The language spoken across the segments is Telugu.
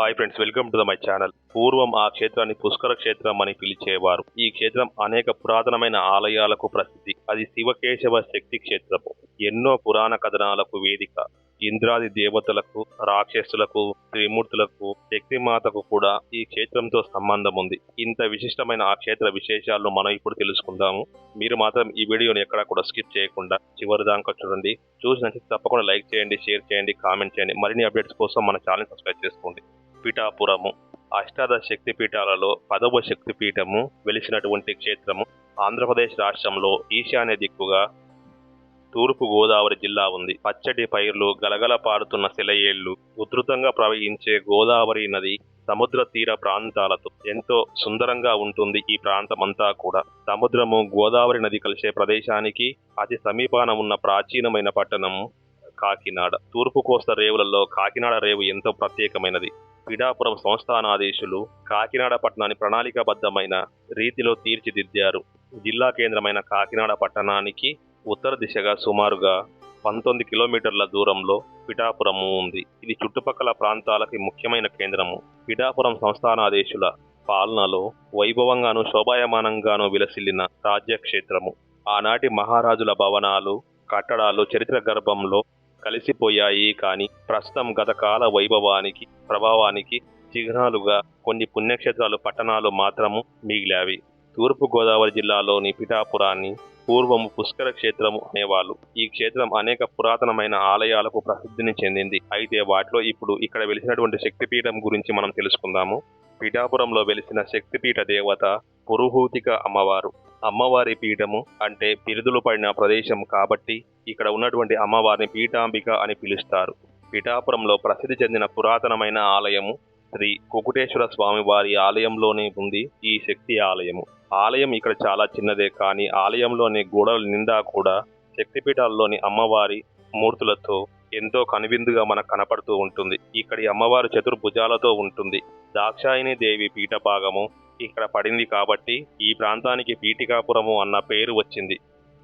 Hi friends welcome to the my channel పూర్వం ఆ క్షేత్రాన్ని పుష్కర క్షేత్రం అని పిలిచేవారు. ఈ క్షేత్రం అనేక పురాతనమైన ఆలయాలకు ప్రసిద్ధి. అది శివకేశవ శక్తి క్షేత్రము. ఎన్నో పురాణ కథనాలకు వేదిక. ఇంద్రాది దేవతలకు రాక్షసులకు త్రిమూర్తులకు శక్తిమాతకు కూడా ఈ క్షేత్రంతో సంబంధం ఉంది. ఇంత విశిష్టమైన ఆ క్షేత్ర విశేషాలను మనం ఇప్పుడు తెలుసుకుందాము. మీరు మాత్రం ఈ వీడియోని ఎక్కడ కూడా స్కిప్ చేయకుండా చివరి దాకా చూడండి. చూసి నచ్చితే తప్పకుండా లైక్ చేయండి షేర్ చేయండి కామెంట్ చేయండి. మరిన్ని అప్డేట్స్ కోసం మన ఛానల్ సబ్స్క్రైబ్ చేసుకోండి. పిఠాపురము అష్టాదశ శక్తిపీఠాలలో పదవ శక్తిపీఠము వెలిసినటువంటి క్షేత్రము ఆంధ్రప్రదేశ్ రాష్ట్రంలో ఈశాన్య దిక్కుగా తూర్పు గోదావరి జిల్లా ఉంది. పచ్చటి పైర్లు గలగల పారుతున్న సెలయేళ్ళు ఉధృతంగా ప్రవహించే గోదావరి నది సముద్ర తీర ప్రాంతాలతో ఎంతో సుందరంగా ఉంటుంది ఈ ప్రాంతమంతా కూడా. సముద్రము గోదావరి నది కలిసే ప్రదేశానికి అతి సమీపాన ఉన్న ప్రాచీనమైన పట్టణము కాకినాడ. తూర్పు కోస్త రేవులలో కాకినాడ రేవు ఎంతో ప్రత్యేకమైనది. పిఠాపురం సంస్థానాధీశులు కాకినాడ పట్టణాన్ని ప్రణాళికాబద్ధమైన రీతిలో తీర్చిదిద్దారు. జిల్లా కేంద్రమైన కాకినాడ పట్టణానికి ఉత్తర దిశగా సుమారుగా పంతొమ్మిది కిలోమీటర్ల దూరంలో పిఠాపురము ఉంది. ఇది చుట్టుపక్కల ప్రాంతాలకి ముఖ్యమైన కేంద్రము. పిఠాపురం సంస్థానాధీశుల పాలనలో వైభవంగాను శోభాయమానంగాను విలసిల్లిన రాజ్యక్షేత్రము. ఆనాటి మహారాజుల భవనాలు కట్టడాలు చరిత్ర గర్భంలో కలిసిపోయాయి కానీ ప్రస్తుతం గతకాల వైభవానికి ప్రభావానికి చిహ్నాలుగా కొన్ని పుణ్యక్షేత్రాలు పట్టణాలు మాత్రము మిగిలావి. తూర్పుగోదావరి జిల్లాలోని పిఠాపురాన్ని పూర్వము పుష్కర క్షేత్రము అనేవాళ్ళు. ఈ క్షేత్రం అనేక పురాతనమైన ఆలయాలకు ప్రసిద్ధిని చెందింది. అయితే వాటిలో ఇప్పుడు ఇక్కడ వెలిసినటువంటి శక్తిపీఠం గురించి మనం తెలుసుకుందాము. పిఠాపురంలో వెలిసిన శక్తిపీఠ దేవత పురుహూతిక అమ్మవారు. అమ్మవారి పీఠము అంటే పిరుదులు పడిన ప్రదేశం కాబట్టి ఇక్కడ ఉన్నటువంటి అమ్మవారిని పీఠాంబిక అని పిలుస్తారు. పిఠాపురంలో ప్రసిద్ధి చెందిన పురాతనమైన ఆలయము శ్రీ కుకుటేశ్వర స్వామి వారి ఆలయంలోనే ఉంది ఈ శక్తి ఆలయము. ఆలయం ఇక్కడ చాలా చిన్నదే కానీ ఆలయంలోని గోడల నిండా కూడా శక్తిపీఠాల్లోని అమ్మవారి మూర్తులతో ఎంతో కనువిందుగా మనకు కనపడుతూ ఉంటుంది. ఇక్కడి అమ్మవారు చతుర్భుజాలతో ఉంటుంది. దాక్షాయిని దేవి పీఠ భాగము ఇక్కడ పడింది కాబట్టి ఈ ప్రాంతానికి పీఠికాపురము అన్న పేరు వచ్చింది.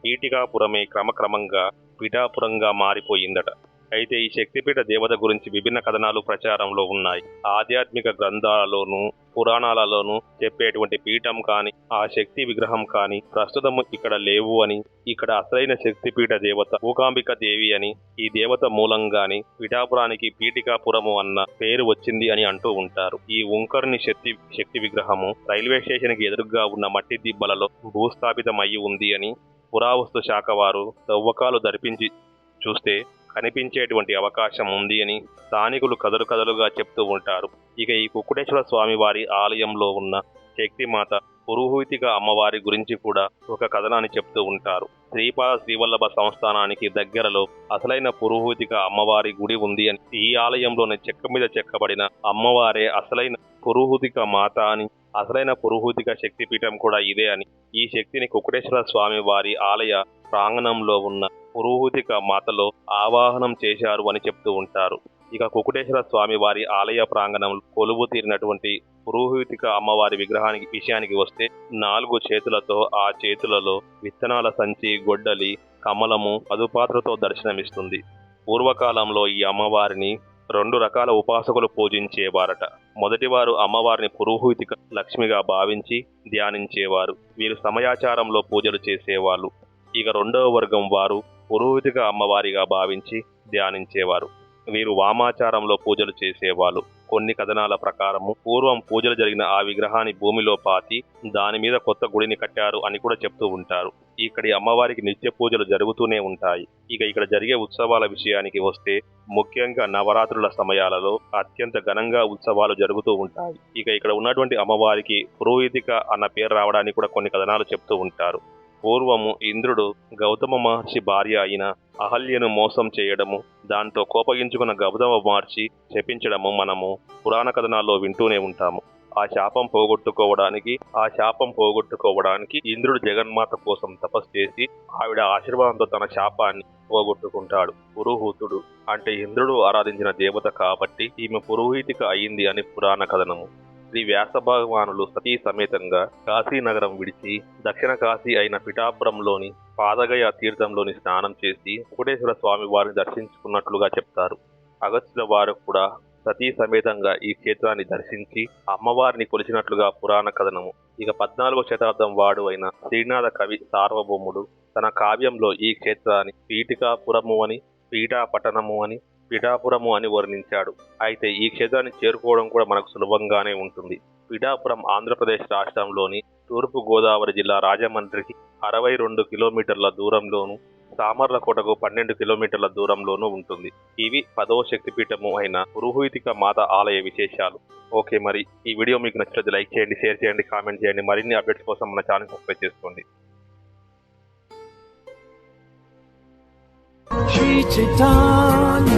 పీఠికాపురమే క్రమక్రమంగా పిఠాపురంగా మారిపోయిందట. అయితే ఈ శక్తిపీఠ దేవత గురించి విభిన్న కథనాలు ప్రచారంలో ఉన్నాయి. ఆధ్యాత్మిక గ్రంథాలలోనూ పురాణాలలోనూ చెప్పేటువంటి పీఠం కానీ ఆ శక్తి విగ్రహం కానీ ప్రస్తుతం ఇక్కడ లేవు అని ఇక్కడ అసలైన శక్తిపీఠ దేవత ఊకాంబిక దేవి అని ఈ దేవత మూలంగాని పిఠాపురానికి పీఠికాపురము అన్న పేరు వచ్చింది అని అంటూ ఉంటారు. ఈ ఉంకర్ని శక్తి శక్తి విగ్రహము రైల్వే స్టేషన్కి ఎదురుగా ఉన్న మట్టి దిబ్బలలో భూస్థాపితం ఉంది అని పురావస్తు శాఖ వారు తవ్వకాలు దర్పించి చూస్తే కనిపించేటువంటి అవకాశం ఉంది అని స్థానికులు కథలు కథలుగా చెప్తూ ఉంటారు. ఇక ఈ కుక్కుటేశ్వర స్వామి వారి ఆలయంలో ఉన్న శక్తిమాత పురోహితిక అమ్మవారి గురించి కూడా ఒక కథనాన్ని చెప్తూ ఉంటారు. శ్రీపాద శ్రీవల్లభ సంస్థానానికి దగ్గరలో అసలైన పురోహితిక అమ్మవారి గుడి ఉంది అని ఈ ఆలయంలోని చెక్క మీద చెక్కబడిన అమ్మవారే అసలైన పురోహితిక మాత అని అసలైన పురోహితిక శక్తిపీఠం కూడా ఇదే అని ఈ శక్తిని కుకుటేశ్వర స్వామి వారి ఆలయ ప్రాంగణంలో ఉన్న పురోహితిక మాతలో ఆవాహనం చేశారు అని చెప్తూ ఉంటారు. ఇక కుకుటేశ్వర స్వామి వారి ఆలయ ప్రాంగణంలో కొలువు తీరినటువంటి పురోహితిక అమ్మవారి విగ్రహానికి విషయానికి వస్తే నాలుగు చేతులతో ఆ చేతులలో విత్తనాల సంచి గొడ్డలి కమలము అదుపాత్రతో దర్శనమిస్తుంది. పూర్వకాలంలో ఈ అమ్మవారిని రెండు రకాల ఉపాసకులు పూజించేవారట. మొదటివారు అమ్మవారిని పురోహితిక లక్ష్మిగా భావించి ధ్యానించేవారు. వీరు సమయాచారంలో పూజలు చేసేవాళ్ళు. ఇక రెండవ వర్గం వారు పురోహితిగా అమ్మవారిగా భావించి ధ్యానించేవారు. వీరు వామాచారంలో పూజలు చేసేవాళ్ళు. కొన్ని కథనాల ప్రకారము పూర్వం పూజలు జరిగిన ఆ విగ్రహాన్ని భూమిలో పాతి దాని మీద కొత్త గుడిని కట్టారు అని కూడా చెప్తూ ఉంటారు. ఇక్కడి అమ్మవారికి నిత్య పూజలు జరుగుతూనే ఉంటాయి. ఇక ఇక్కడ జరిగే ఉత్సవాల విషయానికి వస్తే ముఖ్యంగా నవరాత్రుల సమయాలలో అత్యంత ఘనంగా ఉత్సవాలు జరుగుతూ ఉంటాయి. ఇక ఇక్కడ ఉన్నటువంటి అమ్మవారికి పురోహితిక అన్న పేరు రావడానికి కూడా కొన్ని కథనాలు చెప్తూ ఉంటారు. పూర్వము ఇంద్రుడు గౌతమ మహర్షి భార్య అయిన అహల్యను మోసం చేయడము దాంతో కోపగించుకున్న గౌతమ మహర్షి శపించడము మనము పురాణ కథనాల్లో వింటూనే ఉంటాము. ఆ శాపం పోగొట్టుకోవడానికి ఆ శాపం పోగొట్టుకోవడానికి ఇంద్రుడు జగన్మాత కోసం తపస్సు చేసి ఆవిడ ఆశీర్వాదంతో తన శాపాన్ని పోగొట్టుకుంటాడు. పురోహితుడు అంటే ఇంద్రుడు ఆరాధించిన దేవత కాబట్టి ఈమె పురోహితిక అయింది అని పురాణ కథనము. శ్రీ వ్యాస భగవానులు సతీ సమేతంగా కాశీనగరం విడిచి దక్షిణ కాశీ అయిన పిఠాపురంలోని పాదగయ తీర్థంలోని స్నానం చేసి వెంకటేశ్వర స్వామి వారిని దర్శించుకున్నట్లుగా చెప్తారు. అగస్త్యుల వారు కూడా సతీ సమేతంగా ఈ క్షేత్రాన్ని దర్శించి అమ్మవారిని కొలిచినట్లుగా పురాణ కథనము. ఇక పద్నాలుగో శతాబ్దం వాడు అయిన శ్రీనాథ కవి సార్వభౌముడు తన కావ్యంలో ఈ క్షేత్రాన్ని పీఠికాపురము అని పీఠాపట్టణము అని పిఠాపురము అని వర్ణించాడు. అయితే ఈ క్షేత్రాన్ని చేరుకోవడం కూడా మనకు సులభంగానే ఉంటుంది. పిఠాపురం ఆంధ్రప్రదేశ్ రాష్ట్రంలోని తూర్పు గోదావరి జిల్లా రాజమండ్రికి అరవై రెండు కిలోమీటర్ల దూరంలోను సామర్లకోటకు పన్నెండు కిలోమీటర్ల దూరంలోనూ ఉంటుంది. ఇవి పదవ శక్తిపీఠము అయిన పురుహూతిక మాత ఆలయ విశేషాలు. ఓకే మరి ఈ వీడియో మీకు నచ్చినది లైక్ చేయండి షేర్ చేయండి కామెంట్ చేయండి మరిన్ని అప్డేట్స్ కోసం మన ఛానల్ సబ్స్క్రైబ్ చేసుకోండి. శ్రీ Chaitanya